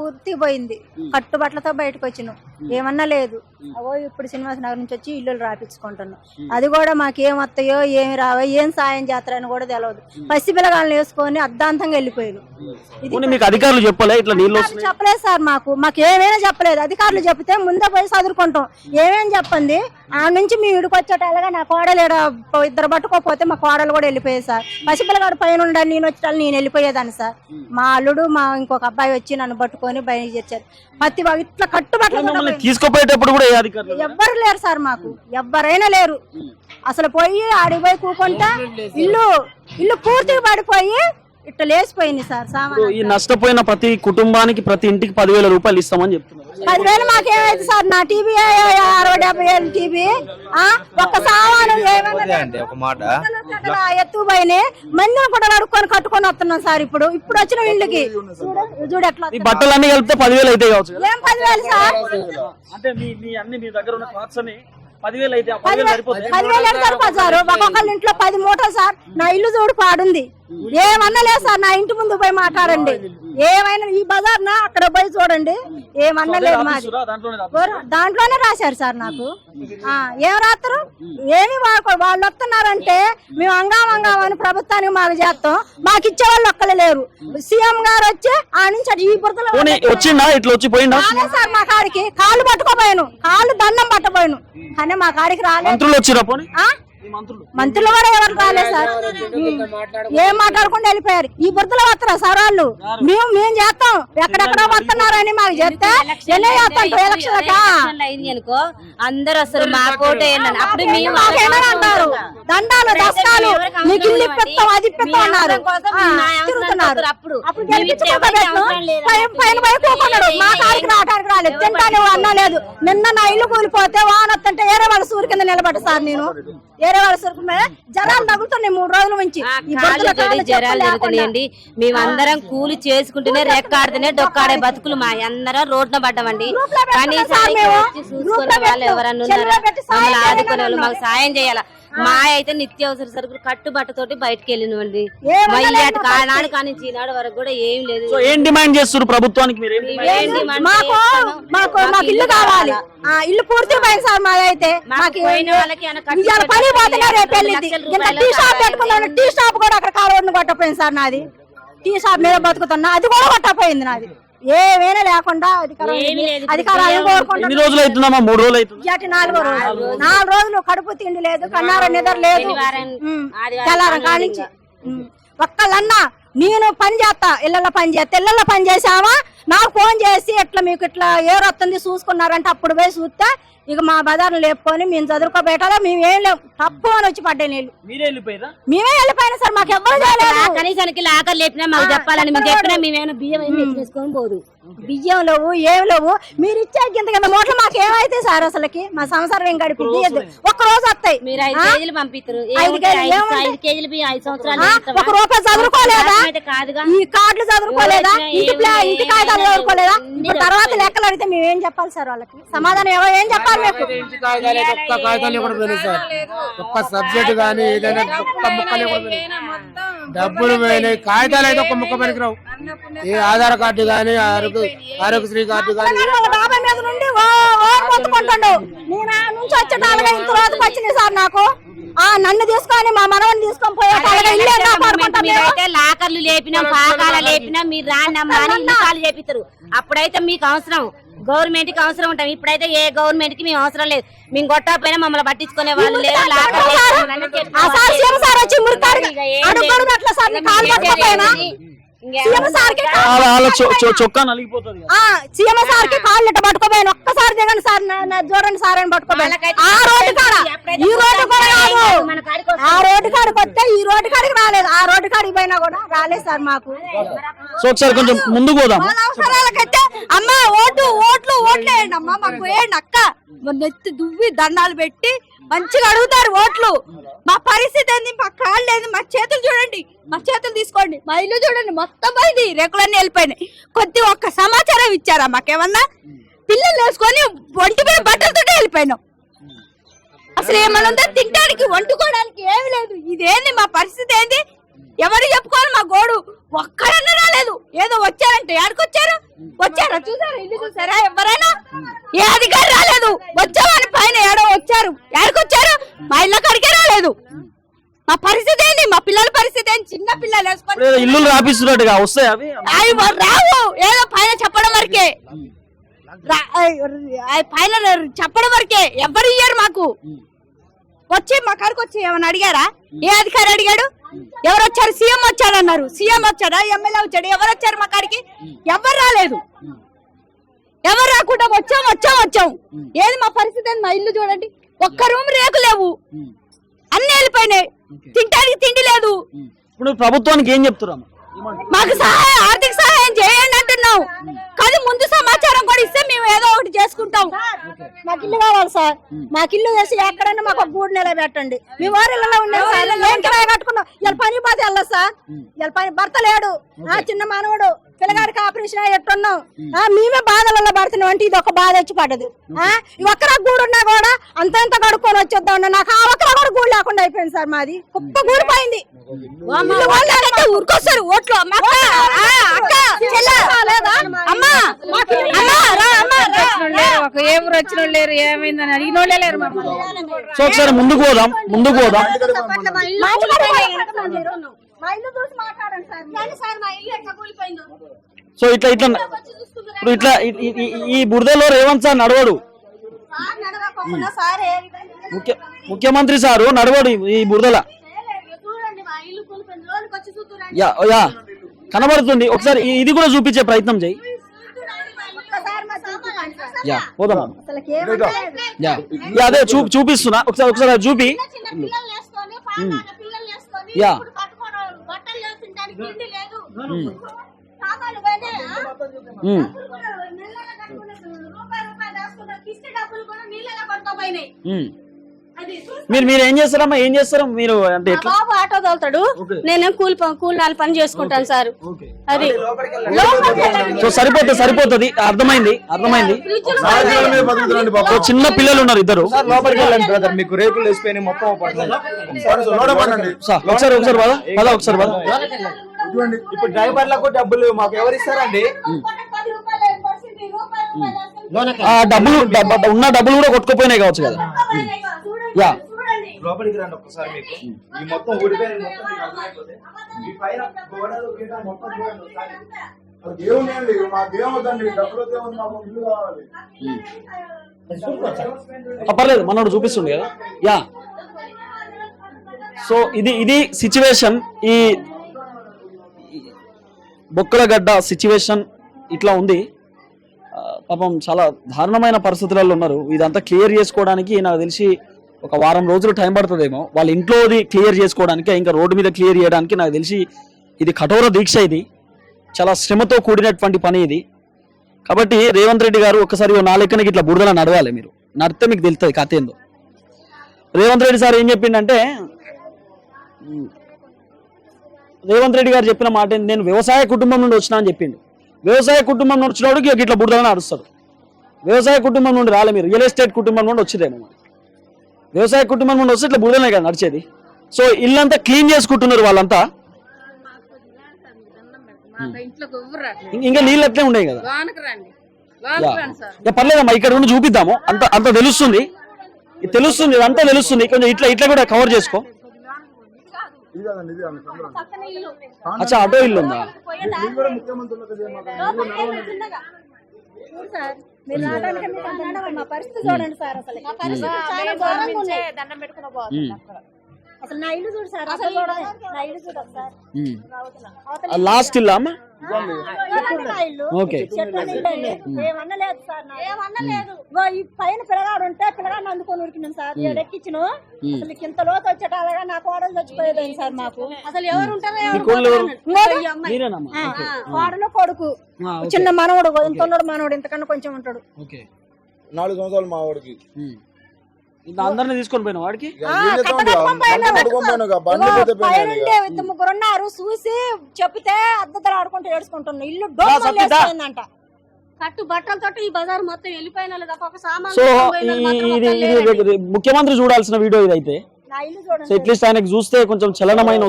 పూర్తి పోయింది కట్టుబట్టలతో బయటకు వచ్చినాం ఏమన్నా లేదు. అవో ఇప్పుడు శ్రీనివాస నగర్ నుంచి వచ్చి ఇల్లులు రాపించుకుంటున్నాం అది కూడా మాకు ఏం వస్తాయో ఏమి రావో ఏం సాయం చేస్తారని కూడా తెలియదు పసి పిల్లగాళ్ళని వేసుకొని అర్ధాంతంగా వెళ్ళిపోయాను ఇది పోనీ మీకు అధికారులు చెప్పలే? ఇట్లా నీళ్ళు వస్తున్నాయి? చెప్పలేదు సార్ మాకు. మాకు ఏమైనా చెప్పలేదు. అధికారులు చెప్తే ముందే పోయి చదువుకుంటాం ఏమేం చెప్పండి ఆ నుంచి మీ ఇడికి వచ్చేటాలుగా నా కోడలు ఇద్దరు పట్టుకోపోతే మా కోడలు కూడా వెళ్ళిపోయేది సార్. పసిపిల్లగాడు పైన ఉండాలి నేను వచ్చేటాలు నేను వెళ్ళిపోయేదాన్ని సార్. మా అల్లుడు మా ఇంకొక అబ్బాయి వచ్చి నన్ను పట్టుకొని బయట తెచ్చారు పత్తి బాగా ఇట్లా కట్టుబట్టలు మమ్మల్ని తీసుకుపోయేటప్పుడు కూడా ఎవ్వరు లేరు సార్ మాకు. ఎవ్వరైనా లేరు. అసలు పోయి ఆడికి పోయి కూకుంటా ఇల్లు ఇల్లు పూర్తిగా పడిపోయి ఇట్లా లేచిపోయింది సార్ సామాన్ ఈ నష్టపోయిన ప్రతి కుటుంబానికి ప్రతి ఇంటికి పదివేల రూపాయలు ఇస్తామని చెప్తున్నారు. పదివేలు మాకేమైంది సార్? నా టీవీ అరవై డెబ్బై ఏళ్ళ టీవీ ఆ? ఒక్క సామాను ఎత్తు పోయినాయి. మందిని కూడా నడుకొని కట్టుకొని వస్తున్నాం సార్ ఇప్పుడు. ఇప్పుడు వచ్చిన ఇళ్ళకి. చూడు ఎట్లా ఈ బట్టలు అన్ని కలిపితే పదివేలు అయితే ఏం పదివేలు సార్? అంటే మీ మీ అన్ని మీ దగ్గర ఉన్న క్లాత్స్ అని పదివేలు అయితే ఒక్కొక్కళ్ళ ఇంట్లో పది మూటలు సార్. నా ఇల్లు చూడు పాడుంది. ఏమన్నా లేదు సార్ నా ఇంటి ముందు పోయి మాట్లాడండి. ఏమైనా ఈ బజార్ నా అక్కడ పోయి చూడండి. ఏమన్నా లేదు మాది. దాంట్లోనే రాశారు సార్ నాకు. ఆ, ఏం రాస్తారు ఏమి వాళ్ళు వస్తున్నారంటే మేము అంగాం అంగాం అని ప్రభుత్వానికి మాకు చేస్తాం. మాకు ఇచ్చే వాళ్ళు ఒక్కలే లేరు. సీఎం గారు వచ్చి ఆ నుంచి అటు ఈ బురదలో వచ్చిందా ఇట్లా వచ్చి సార్ మా కాడికి. కాళ్ళు పట్టుకోపోయాను. కాళ్ళు దండం పట్టపోయాను. కానీ మా కాడికి రాలేదు. మంత్రులు వచ్చిరా పోనీ? ఆ? ఈ మంత్రులు. మంత్రులు కూడా ఎవరు రాలేదు సార్. ఏం మాట్లాడకుండా వెళ్ళిపోయారు. ఈ బురదలో వస్తారా సార్ వాళ్ళు. మేము మేము చేస్తాం. ఎక్కడెక్కడో వస్తున్నారని మాకు చెప్తే ఎన్నో చేస్తాం. ఎలక్షన్లకా ఎలక్షన్లు అయింది అనుకో అందరూ వస్తారు మా కోట ఏంటని అప్పుడు మేము మాకేమైనా అంటారు? దండాలు దస్తాలు నీకు ఇల్లు ఇప్పిస్తాం అది ఇప్పిస్తాం అన్నారు. ఆ, తిరుగుతున్నారు. అప్పుడు అప్పుడు గెలిపించుకోబెట్టాను పైన పైన పై కూకున్నాడు మా కాడికి రావడానికి రాలేదు తింటాను అన్నా లేదు. నిన్న నా ఇల్లు కూలిపోతే వాన వస్తుంటే ఏరే వాళ్ళ సూరు కింద నిలబడ్డా సార్ నేను. ఏరే వాళ్ళ సూరు మీద జరాలు తగులుతున్నాయి మూడు రోజుల నుంచి. జరుగుతున్నాయండి. మేమందరం కూలి చేసుకుంటూనే రెక్కాడితేనే డొక్కాడే బతుకులు మా అందరం రోడ్న పడ్డామండి. కనీసం. ఎవరన్నా ఆదుకునే వాళ్ళు మాకు. సాయం చేయాల? మా అయితే నిత్యావసర సరుకులు కట్టుబట్టతోటి బయటకు ఇటు కానాడు కానీ ఈనాడు వరకు కూడా ఏం లేదు. ఏం డిమాండ్ చేస్తారు ప్రభుత్వానికి మాకు ఇల్లు కావాలి. ఇల్లు పూర్తి పోయింది సార్ మాదైతే. పని పోతున్నా రేపు వెళ్ళింది. Tea shop. పెట్టుకున్నాను టీ షాప్ కూడా అక్కడ కాలువడిని కొట్టపోయింది సార్ నాది. టీ షాప్ మీద బతుకుతున్నా అది కూడా కొట్టపోయింది నాది. ఏమైనా లేకుండా అధికారం ఏమీ లేదు. అధికారాలు ఎన్ని కోరుకుంటున్నా రోజులు అవుతుందమ్మా? మూడు రోజులు అవుతుంది. ఇటు నాలుగో రోజు. నాలుగు రోజులు. కడుపు తిండి లేదు కన్నార నిద్ర లేదు. తెల్లారం కానించి. ఒక్కళ్ళన్నా నేను పని చేస్తా ఇళ్ళల్లో పని చేస్తా ఇళ్ళల్లో పని చేసావా నాకు ఫోన్ చేసి ఇట్లా మీకు ఇట్లా ఏరు వస్తుంది చూసుకున్నారంటే అప్పుడు పోయి చూస్తే ఇక మా బజార్లు లేపుకొని మేము చదువుకోబెట్టాలా? మేము ఏం లేవు తప్పు అని వచ్చి పడ్డాయి నీళ్ళు మీరే వెళ్ళిపోయారా? మేమే వెళ్ళిపోయినా సార్ మాకు ఎవ్వరు చేయలేదు కనీసానికి లాకర్ లేపినా మాకు చెప్పాలని మేము చెప్పినా మేమేమైనా బియ్యం ఏమి తీసుకొని పోదు. బియ్యం లేవు ఏం లేవు. మీరు ఇచ్చే గింత కింద మూటలు మాకు ఏమైతే సార్ అసలుకి? మా సంసారం ఏం గడిపి ఒక్క రోజు వస్తాయి. మీరు ఐదు? కేజీలు పంపిస్తారు ఐదు కేజీలు? ఐదు కేజీలు బియ్యం ఐదు సంవత్సరాలు? ఒక రూపాయి చదువుకోలేదా? ఈ కార్డులు చదువుకోలేదా? ఇంటి ఇంటి కాగితాలు లేదు. చదువుకోలేదా? తర్వాత లెక్కలు అడిగితే మేము ఏం చెప్పాలి సార్ వాళ్ళకి? సమాధానం ఏం చెప్పాలి మీకు? ఒక్క సబ్జెక్ట్ కానీ ఏదైనా ఒక్క ముక్కలు డబ్బులు పోయినాయి. కాగితాలు అయితే ఒక్క ముక్క పనికిరావు ఏ ఆధార్ కార్డు కానీ ఆరోగ్య ఆరోగ్యశ్రీ కార్డు కానీ. నాకు. ఆ నన్ను తీసుకొని మా మనవని తీసుకొని? మీరైతే లాకర్లు లేపినాం పాకాల లేపినాం మీరు రాండమ్మా అని ఇల్లు కాలు చేపిస్తారు అప్పుడైతే మీకు అవసరం. గవర్నమెంట్కి అవసరం ఉంటాం. ఇప్పుడైతే ఏ గవర్నమెంట్కి మేము అవసరం లేదు. మేము కొట్టకపోయినా మమ్మల్ని పట్టించుకునే వాళ్ళు లాకర్ చొక్కా నలిగిపోతుంది సీఎం సార్కి కాళ్ళు ఇట్ట పట్టుకోపోయాను. ఒక్కసారి దిగండి సార్ చూడండి సార్ అని పట్టుకోపోయాను. ఆ రోడ్డు కాడ ఎప్పుడైతే ఈ రోడ్డు కూడా రాదు. మన కాడికి ఆ రోడ్డు కాడికి వస్తే ఈ రోడ్డు కాడికి రాలేదు. ఆ రోడ్డు కాడికి పోయినా కూడా రాలేదు సార్ మాకు. సో ఒకసారి కొంచెం ముందుకు పోదాం. అవసరాలకైతే అమ్మ ఓటు ఓట్లు ఓట్లు వేయండి అమ్మ మాకు వేయండి అక్క. నెత్తి దువ్వి దండాలు పెట్టి మంచిగా అడుగుతారు ఓట్లు. మా పరిస్థితి ఏంది? ఏంది మా చేతులు తీసుకోండి. మా ఇల్లు చూడండి. మొత్తం పోయింది రేకులన్నీ వెళ్ళిపోయినాయి. కొద్ది ఒక్క సమాచారం ఇచ్చారా మాకేమన్నా? పిల్లలు వేసుకొని ఒంటి మీద బట్టలతో వెళ్ళిపోయినాం. అసలు ఏమన్నా ఉందా? తినడానికి వండుకోవడానికి ఏమి లేదు. ఇదేంది? మా పరిస్థితి ఏంది? ఎవరు చెప్పుకోవాలి? మా గోడు ఒక్కడన్నా రాలేదు. ఏదో వచ్చారంటే ఎక్కడికొచ్చారు వచ్చారా? చూసారా? ఇల్లు చూసారా? ఎవరైనా? ఏ అధికారి రాలేదు. వచ్చామని పైన ఏడో వచ్చారు. ఎక్కడికొచ్చారు మా ఇళ్ళ కాడికే రాలేదు. మా పరిస్థితి ఏంటి మా పిల్లల పరిస్థితి ఏంటి చిన్న పిల్లలు వేసుకొని ఇల్లులు రాపిస్తున్నట్టుగా వస్తాయి అవి? రావు. ఏదో పైన చెప్పడం వరకే. పైన చెప్పడం వరకే. ఎవరు ఇయ్యారు మాకు? వచ్చి మా కాడికి వచ్చి ఏమైనా అడిగారా? ఏ అధికారి అడిగాడు? ఎవరు వచ్చారు? సీఎం వచ్చాడు అన్నారు సీఎం వచ్చాడా? ఎమ్మెల్యే వచ్చాడు? ఎవరు వచ్చారు మా కాడికి? ఎవరు రాలేదు. ఎవరు రాకుండా వచ్చాం వచ్చాం వచ్చాం. ఏది మా పరిస్థితి? మా ఇల్లు చూడండి. ఒక్క రూమ్ రేకు లేవు. అన్ని వెళ్ళిపోయినాయి తింటానికి తిండి లేదు. ఇప్పుడు ప్రభుత్వానికి ఏం చెప్తున్నారు మాకు సహాయం ఆర్థిక సహాయం చేయండి అంటున్నాం. కానీ ముందు సమాచారం కూడా ఇస్తే మేము ఏదో ఒకటి చేసుకుంటాం. మాకు ఇల్లు కావాలి సార్. మాకు ఇల్లు వేసి ఎక్కడైనా మాకు ఒక గూడు నిలబెట్టండి మీ వారిలో ఉండే సార్. ఏం కిరాయి కట్టుకున్నాం. ఇలా పని పోతే వెళ్ళదు సార్. ఇలా పని భర్త లేడు. ఆ చిన్న మానవుడు. పిల్లగాడికి ఆపరేషన్ అయ్యి ఎట్టున్నాం ఆ మేమే బాధలలో పడుతున్నాం. అంటే ఇది ఒక బాధ వచ్చి పడ్డది. ఆ ఈ ఒక్కర గూడు ఉన్నా కూడా అంత అంత కడుక్కొని వచ్చేద్దాం నాకు ఆ ఒక్కర కూడా గూడు లేకుండా అయిపోయింది సార్ మాది. కుప్ప గూడిపోయింది. ఊరుకొస్తారు. ఓట్లు. ఏ ఊరు వచ్చిన లేరు ఏమైందని అడిగిన వాళ్ళే లేరు ఒకసారి ముందుకు పోదాం ముందుకు పోదాం. సో ఇట్లా ఇట్లా ఇప్పుడు ఇట్లా ఈ- బురదలో రేవంత్ సార్ నడవడు. ముఖ్యమంత్రి సారు నడవడు ఈ- బురదల. యా యా కనబడుతుంది. ఒకసారి ఇది కూడా చూపించే ప్రయత్నం చేయి. యా. యా యా, అదే చూ చూపిస్తున్నా. ఒకసారి ఒకసారి చూపి. యా. మీరు మీరు ఏం చేస్తారమ్మా? ఏం చేస్తారు? మీరు అంటే బాబు ఆటో తోలుతాడు. నేనేం కూలి కూలి నాలుగు పని చేసుకుంటాను సార్. అది. సో సరిపోతుంది సరిపోతుంది. అర్థమైంది? అర్థమైంది? చిన్న పిల్లలు ఉన్నారు ఇద్దరు. లోపలికి వెళ్ళండి బ్రదర్. మీకు రేకులు వేసిపోయినాయి మొత్తం ఒకసారి ఒకసారి పద. ఒకసారి ఇప్పుడు డ్రైవర్లకు డబ్బులు మాకు ఎవరు ఇస్తారండి? ఆ డబ్బులు డబ్బ- ఉన్న డబ్బులు కూడా కొట్టుకుపోయినాయి కావచ్చు కదా. యా లోపలికి రండి ఒక్కసారి మీకు. ఈ మొత్తం ఊడిపోయిన మొత్తం మీకు. ఈ పైన గోడలు గిడ మొత్తం చూడండి ఒకసారి. దేవుని అండి మా దేవుదండి డబ్బులు మాకు ఇల్లు కావాలి. ఆ, పర్లేదు. మనోడు చూపిస్తుంది కదా. యా. సో ఇది ఇది సిచ్యువేషన్ ఈ బొక్కలగడ్డ సిచ్యువేషన్ ఇట్లా ఉంది. పాపం చాలా దారుణమైన పరిస్థితులలో ఉన్నారు. ఇదంతా క్లియర్ చేసుకోవడానికి నాకు తెలిసి ఒక వారం రోజులు టైం పడుతుందేమో. వాళ్ళ ఇంట్లోది క్లియర్ చేసుకోవడానికి ఇంకా రోడ్డు మీద క్లియర్ చేయడానికి నాకు తెలిసి ఇది కఠోర దీక్ష ఇది. చాలా శ్రమతో కూడినటువంటి పని ఇది. కాబట్టి రేవంత్ రెడ్డి గారు ఒకసారి ఓ నా లెక్కనకి ఇట్లా బురదలా నడవాలి మీరు. నడితే మీకు తెలుస్తుంది కథ ఏందో. రేవంత్ రెడ్డి సార్ ఏం చెప్పిండంటే రేవంత్ రెడ్డి గారు చెప్పిన మాట నేను వ్యవసాయ కుటుంబం నుండి వచ్చినా అని చెప్పిండు. వ్యవసాయ కుటుంబం నుండి వచ్చినోడికి ఇట్లా బురదలా నడుస్తారు వ్యవసాయ కుటుంబం నుండి రాలే మీరు. రియల్ ఎస్టేట్ కుటుంబం నుండి వచ్చిదేమో వ్యవసాయ కుటుంబం నుండి వస్తే ఇట్లా బురదలే కదా నడిచేది. సో ఇల్లంతా క్లీన్ చేసుకుంటున్నారు వాళ్ళంతా. ఇంకా నీళ్ళు అట్లే ఉండేవి కదా. పర్లేదమ్మా ఇక్కడ ఉండి చూపిద్దాము. అంత అంత తెలుస్తుంది. ఇది తెలుస్తుంది అంతా తెలుస్తుంది. కొంచెం ఇట్లా ఇట్లా కూడా కవర్ చేసుకో. ఇది కాదండి ఇది అండి చంద్రబాబు. అచ్చా ఆటో ఇల్లు ఉందా? ఇది కూడా ముఖ్యమంత్రులకు సార్ మీరు రావడానికి. మా పరిస్థితి చూడండి సార్ అసలు. మా పరిస్థితి చాలా ఘోరంగా ఉంది. ఉమ్, అసలు నా ఇల్లు చూడు సార్ అసలు. నా ఇల్లు. అవతల. లాస్ట్ ఇల్లా అమ్మా? ఓకే. ఏమన్నలేదు సార్. ఏమన్నలేదు ఈ పైన పిల్లగాడు ఉంటే పిల్లగాడిని అందుకొని ఉరికినాం సార్. నేను ఎక్కించను అసలు ఇంత లోతు వచ్చేటాలుగా నా కోడలు చచ్చిపోయేది సార్ మాకు? అసలు ఎవరు ఉంటారో కోడలు కొడుకు. చిన్న మనవడు ఇంత ఉన్నాడు మనవడు ఇంతకన్నా కొంచెం ఉంటాడు. ఓకే. నాలుగు సంవత్సరాలు మా వాడికి. ఉమ్. ఇంకా అందరిని తీసుకొని పోయిన వాడికి చూసి చెప్తే అద్దతలు ఆడుకుంటూ ఏడుచుకుంటున్నా ఇల్లు. డోమంట కట్టు బట్టలతో ఈ బజార్ మొత్తం వెళ్ళిపోయిన తప్ప ఒక సామాన్ ముఖ్యమంత్రి చూడాల్సిన వీడియో ఇదైతే. నా ఇల్లు సో అట్లీస్ట్ ఆయనకు చూస్తే కొంచెం చలనమైన